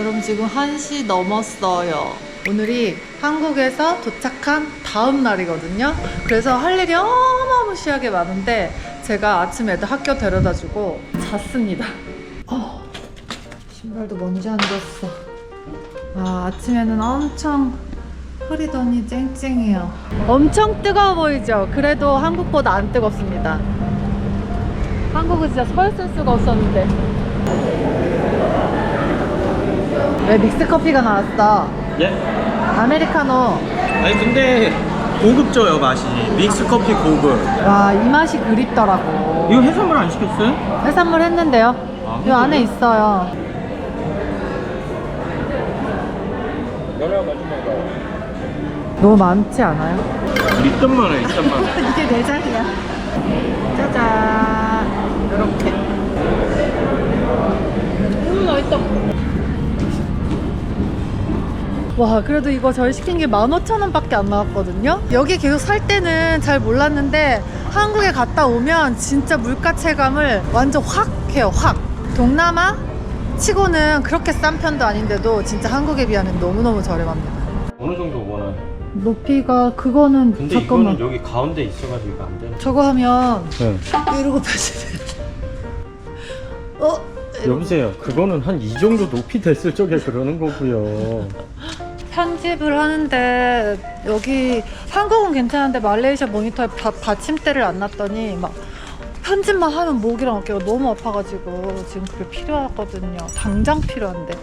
여러분 지금 1시 넘었어요. 오늘이 한국에서 도착한 다음 날이거든요. 그래서 할 일이 어마무시하게 많은데 제가 아침에 애들 학교 데려다 주고 잤습니다. 어, 신발도 먼지 안 졌어. 아, 아침에는 엄청 흐리더니 쨍쨍해요. 엄청 뜨거워 보이죠? 그래도 한국보다 안 뜨겁습니다. 한국은 진짜 서 있을 수가 없었는데. 왜 믹스 커피가 나왔어? 예? 아메리카노. 아니 근데 고급져요 맛이 믹스 커피 고급 와, 이 맛이 그립더라고. 이거 해산물 안 시켰어요? 해산물 했는데요. 아, 이 안에 있어요. 너무 많지 않아요? 있단 말이야 있단 말이야 이게 내 자리야. 짜잔. 이렇게. 음, 맛있다. 와, 그래도 이거 저희 시킨 게 15,000원 밖에 안 나왔거든요? 여기 계속 살 때는 잘 몰랐는데 한국에 갔다 오면 진짜 물가 체감을 완전 확 해요, 확. 동남아 치고는 그렇게 싼 편도 아닌데도 진짜 한국에 비하면 너무너무 저렴합니다. 어느 정도 원하요? 높이가 그거는 근데 잠깐만 이거는 여기 가운데 있어가지고 이거 안 되네 저거 하면 네. 이러고 펴지네. 어? 여보세요 그거는 한 이 정도 높이 됐을 적에 그러는 거고요 편집을 하는데 여기 한국은 괜찮은데 말레이시아 모니터에 바, 받침대를 안 놨더니 막 편집만 하면 목이랑 어깨가 너무 아파가지고 지금 그게 필요하거든요. 당장 필요한데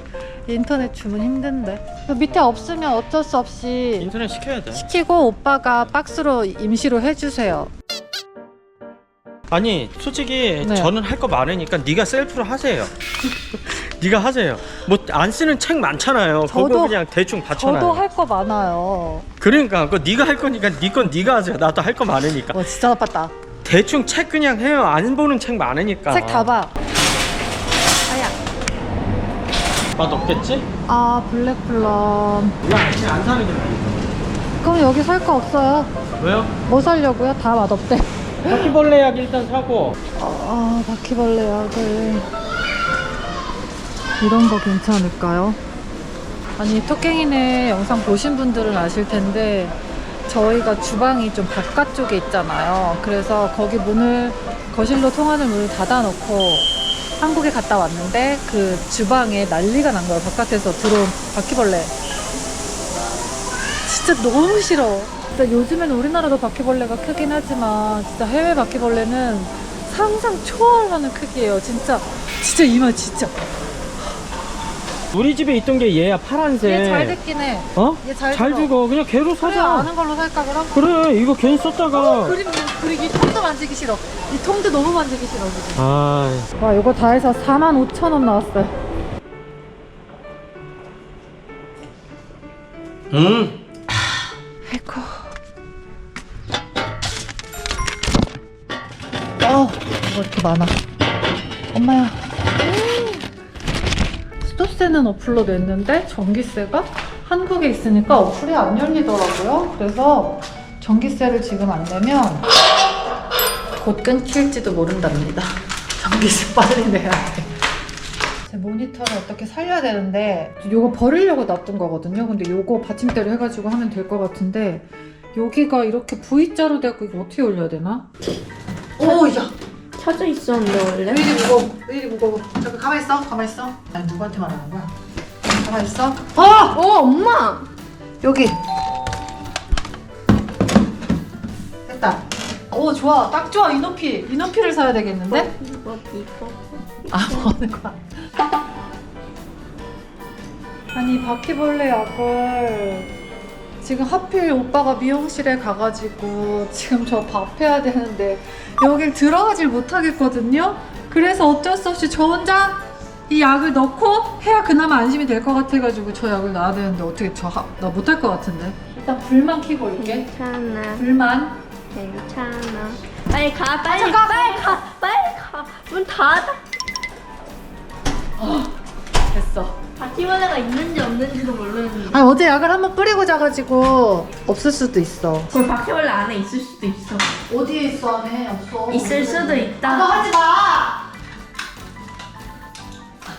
인터넷 주문 힘든데 그 밑에 없으면 어쩔 수 없이 인터넷 시켜야 돼 시키고 오빠가 박스로 임시로 해주세요. 아니 솔직히 네. 저는 할 거 많으니까 네가 셀프로 하세요 네가 하세요 뭐 안 쓰는 책 많잖아요 그거 저도- 그냥 대충 받쳐놔요 저도 할 거 많아요. 그러니까 그거 네가 할 거니까 네건 네가 하세요 나도 할 거 많으니까 와 진짜 나빴다. 대충 책 그냥 해요 안 보는 책 많으니까 책 다 봐. 아야. 맛 없겠지? 아 블랙플럼. 이거 아직 안 사는 게 나아 그럼 여기 살 거 없어요? 왜요? 뭐 살려고요? 다 맛없대. 바퀴벌레 약 일단 사고 아 바퀴벌레 약을 이런 거 괜찮을까요? 아니 토깽이네 영상 보신 분들은 아실 텐데 저희가 주방이 좀 바깥쪽에 있잖아요. 그래서 거기 문을 거실로 통하는 문을 닫아놓고 한국에 갔다 왔는데 그 주방에 난리가 난 거예요. 바깥에서 들어온 바퀴벌레. 진짜 너무 싫어. 진짜 요즘에는 우리나라도 바퀴벌레가 크긴 하지만 진짜 해외 바퀴벌레는 상상 초월하는 크기예요. 진짜 진짜 이말 진짜. 우리 집에 있던 게 얘야 파란색 얘잘 됐긴 해. 어? 얘 잘 잘 죽어. 죽어 그냥 걔로 그래 사자 아는 걸로 살까 그럼? 그래 이거 괜히 썼다가 그림 그리고 이 통도 만지기 싫어. 이 통도 너무 만지기 싫어 지금. 아 와 이거 다 해서 45,000원 나왔어요. 음. 아이고. 어, 뭐 이렇게 많아. 엄마야. 음. 수도세는 어플로 냈는데 전기세가 한국에 있으니까 어플이 안 열리더라고요. 그래서 전기세를 지금 안 내면 곧 끊길지도 모른답니다. 전기세 빨리 내야 돼. 제 모니터를 어떻게 살려야 되는데 요거 버리려고 놔둔 거거든요. 근데 요거 받침대로 해가지고 하면 될 것 같은데 여기가 이렇게 V자로 되고 이거 어떻게 올려야 되나? 오, 야, 켜져 있었는데 원래? 왜 이리 무거워? 왜 이리 무거워? 잠깐 가만 있어, 가만 있어. 아니 누구한테 말하는 거야? 가만 있어. 어, 어 엄마! 여기. 됐다. 오, 좋아, 딱 좋아. 이 높이, 이 높이를 사야 되겠는데? 이거 이거 아, 뭐 하는 거야? 아니, 바퀴벌레 약을 지금 하필 오빠가 미용실에 가가지고 지금 저 밥 해야 되는데 여길 들어가질 못하겠거든요? 그래서 어쩔 수 없이 저 혼자 이 약을 넣고 해야 그나마 안심이 될 것 같아가지고 저 약을 놔야 되는데 어떻게 저 나 못할 것 같은데. 일단 불만 켜고 올게. 괜찮아. 불만. 괜찮아. 빨리 가 빨리 잠깐. 빨리 가 빨리 가 문 닫아 됐어 바퀴벌레가 있는지 없는지도 모르는데. 아니 어제 약을 한번 뿌리고 자가지고 없을 수도 있어. 그 바퀴벌레 안에 있을 수도 있어. 어디에 있어 안에? 없어. 있을 수도 너 있다. 하지 마!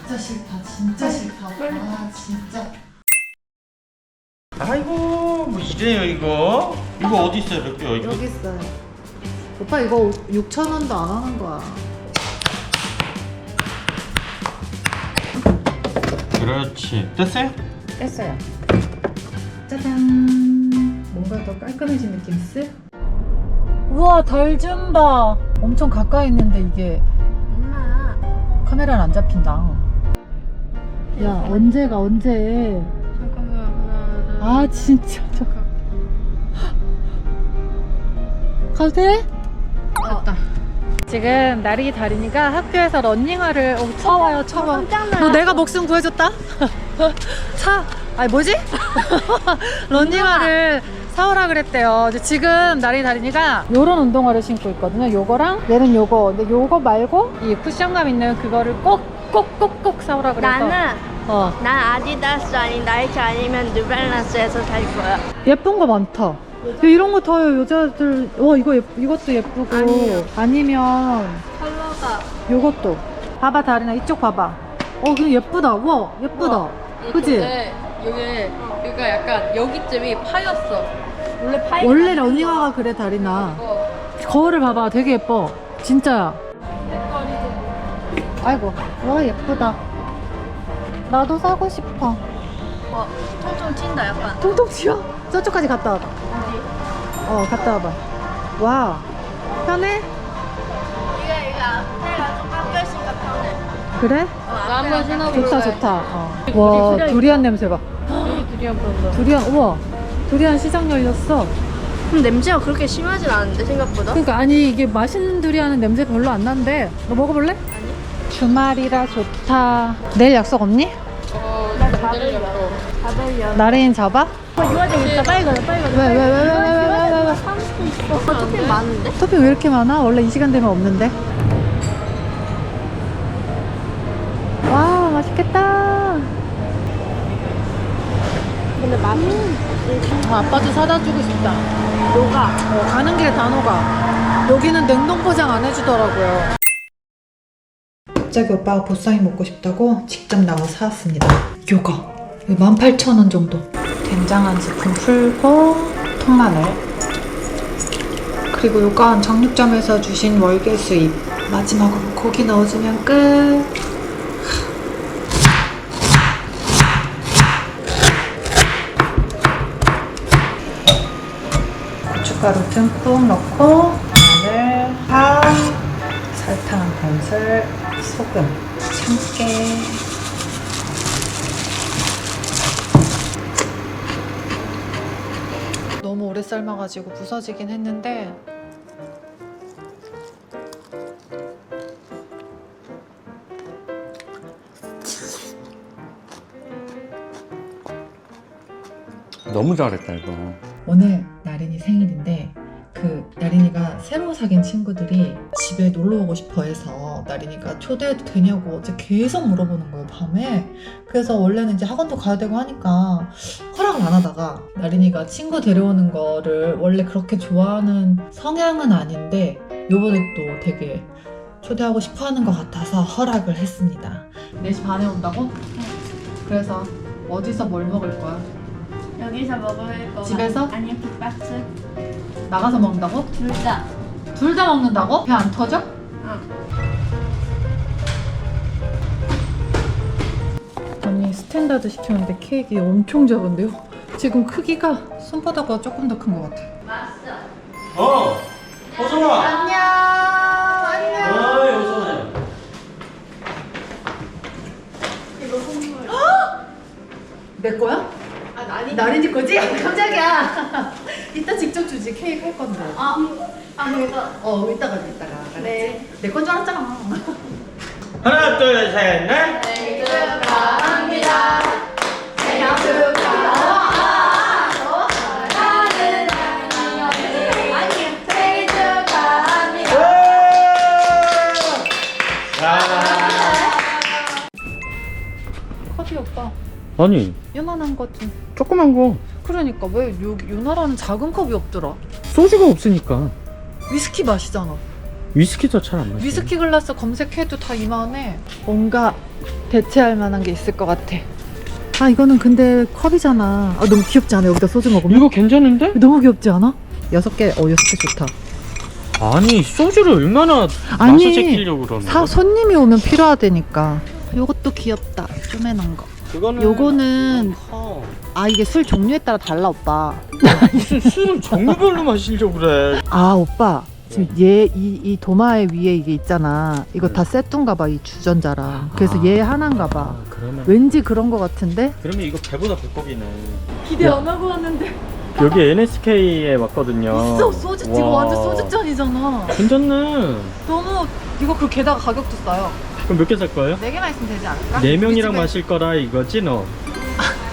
진짜 싫다 진짜 싫다. 아 진짜. 아이고 뭐 이래요 이거? 이거 어디 있어요 몇 개? 이거 여기 있어요. 오빠 이거 6천 원도 안 하는 거야 그렇지 됐어요? 뺐어요 짜잔 뭔가 더 깔끔해진 느낌 있어? 우와 달 좀봐 엄청 가까이 있는데 이게 엄마. 카메라는 안 잡힌다 야 언제가 언제 잠깐만 하나. 아 진짜 잠깐 가도 돼? 지금 나리 다리니가 학교에서 런닝화를 어, 쳐와요 쳐와 너. 내가 목숨 구해줬다? 사 아니 뭐지? 런닝화를 사오라 그랬대요. 지금 나리 다리니가 요런 운동화를 신고 있거든요. 요거랑 얘는 요거. 근데 요거 말고 이 쿠션감 있는 그거를 꼭 꼭 꼭 꼭 사오라 그래서 나는 어. 난 아디다스 아닌 나이키 아니면 뉴발란스에서 살 거야. 예쁜 거 많다. 야, 이런 거 더요 여자들. 와 이거 예, 이것도 예쁘고 아니요. 아니면 컬러가 요것도. 봐봐 다리나 이쪽 봐봐. 어 근데 예쁘다. 와 예쁘다. 그지? 근데 여기 여기가 약간 여기쯤이 파였어. 원래 파이. 원래 러닝화가 그래 다리나. 어. 거울을 봐봐 되게 예뻐. 진짜야. 아이고 와 예쁘다. 나도 사고 싶어. 어, 통통 튄다 약간. 통통 튀어. 저쪽까지 갔다 와봐. 어 갔다 와봐. 와 편해? 이게 이거 앞에가 좀 깎여 있으니까 편해. 그래? 어, 나 한번 신어볼래. 좋다 좋다. 어. 와 두리안 냄새 봐. 여기 두리안 본다. 두리안 우와 두리안 시장 열렸어. 근데 냄새가 그렇게 심하진 않은데 생각보다. 그러니까 아니 이게 맛있는 두리안은 냄새 별로 안 나는데 너 먹어볼래? 아니. 주말이라 좋다. 내일 약속 없니? 어, 받으려고. 받으려. 나래인 잡아? 어, 유화장 있다. 빨리 가자. 빨리 가자. 왜왜 왜 왜 왜 왜 왜 왜? 어, 토핑 많은데? 토핑 왜 이렇게 많아? 원래 이 시간 되면 없는데. 와 맛있겠다. 근데 맛이 아, 아빠도 사다 주고 싶다. 녹아. 어, 가는 길에 다 녹아. 여기는 냉동 포장 안 해주더라고요. 갑자기 오빠가 보쌈이 먹고 싶다고 직접 나와 사왔습니다. 요거. 이거 18,000원 정도. 된장 한 스푼 풀고 통마늘. 그리고 요건 정육점에서 주신 월계 수잎. 마지막으로 고기 넣어주면 끝. 고춧가루 듬뿍 넣고 마늘, 파, 설탕 한 큰술, 소금, 참깨 너무 오래 삶아가지고 부서지긴 했는데 너무 잘했다 이거. 오늘 나린이 생일인데 그 나린이가 새로 사귄 친구들이 집에 놀러 오고 싶어 해서 나린이가 초대해도 되냐고 어제 계속 물어보는 거예요 밤에. 그래서 원래는 이제 학원도 가야 되고 하니까 허락 을 안 하다가 나린이가 친구 데려오는 거를 원래 그렇게 좋아하는 성향은 아닌데 요번에 또 되게 초대하고 싶어 하는 것 같아서 허락을 했습니다 4시 반에 온다고? 그래서 어디서 뭘 먹을 거야? 여기서 먹을 거. 집에서? 아니요, 빅박스. 나가서 먹는다고? 둘 다. 둘 다 먹는다고? 배 안 터져? 응. 스탠다드 시켰는데 케이크 엄청 작은데요? 지금 크기가 손바닥보다 조금 더 큰 것 같아. 맛있어. 어 어서와 안녕. 안녕. 어이 어서와 이거 선물. 내 거야? 아, 나니. 나린이 거지? 깜짝이야. 이따 직접 주지 케이크 할 건데. 아, 아, 그래서. 어 이따가 이따가. 알았지? 네. 내 건 줄 알았잖아. 하나 둘 셋 넷 생일 축하 축하합니다. 컵이 오빠 아니 요만한 것 좀. 조그만 거 그러니까 왜 요, 요 나라는 작은 컵이 없더라? 소주가 없으니까 위스키 맛이잖아. 위스키도 잘 안 마셔 위스키 글라스 검색해도 다 이만해. 뭔가 대체할 만한 게 있을 것 같아. 아 이거는 근데 컵이잖아. 아 너무 귀엽지 않아? 여기다 소주 먹으면? 이거 괜찮은데? 너무 귀엽지 않아? 여섯 개, 어 여섯 개 좋다. 아니 소주를 얼마나 아니, 마셔 제끼려고 그러는 사 거야? 손님이 오면 필요하다니까. 요것도 귀엽다. 쪼매난 거. 그거는 요거는 커. 아 이게 술 종류에 따라 달라 오빠. 무슨 술을 종류별로 마시려고 그래 아 오빠 지금 얘 이 이 도마에 위에 이게 있잖아. 이거 다 세트인가 봐 이 주전자랑. 그래서 아. 얘 하나인가 봐. 그러면 왠지 그런 거 같은데? 그러면 이거 배보다 불고기네 기대 안 하고 왔는데 여기 NSK에 왔거든요 있어 소주 지금 와. 완전 소주잔이잖아. 괜찮네 너무 이거 그 게다가 가격도 싸요. 그럼 몇 개 살 거예요? 네 개만 있으면 되지 않을까? 네 명이랑 마실 거라 이거지 너?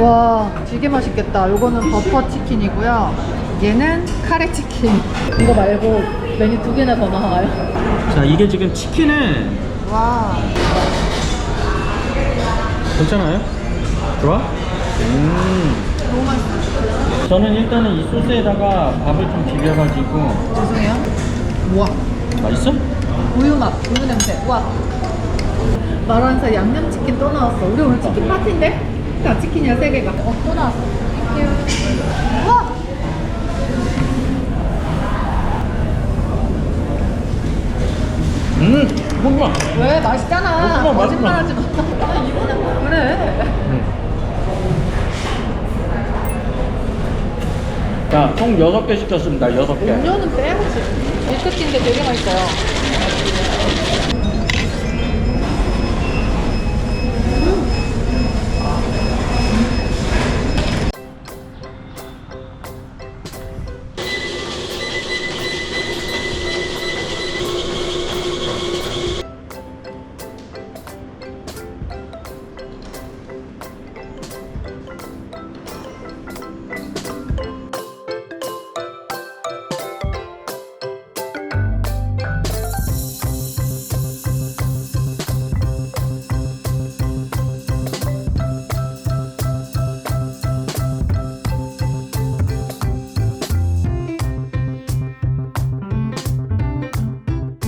와 되게 맛있겠다. 요거는 버터 치킨이고요. 얘는 카레 치킨. 이거 말고 메뉴 두 개나 더 나와요. 자 이게 지금 치킨에 와 괜찮아요? 좋아? 음 너무 맛있어. 저는 일단은 이 소스에다가 밥을 좀 비벼가지고 죄송해요. 우와 맛있어? 우유 맛, 우유 냄새. 우와. 마란사 양념치킨 또 나왔어. 우리 오늘 치킨 파티인데? 다 치킨이야 세 개가. 어 또 나왔어. 우와. 음 뭔가 왜 맛있잖아. 맛있어. 거짓말하지 마. 아, 이거는 뭐 그래. 자총 6개 시켰습니다 6개 음료는 빼야지. 밀크티인데 되게 맛있어요.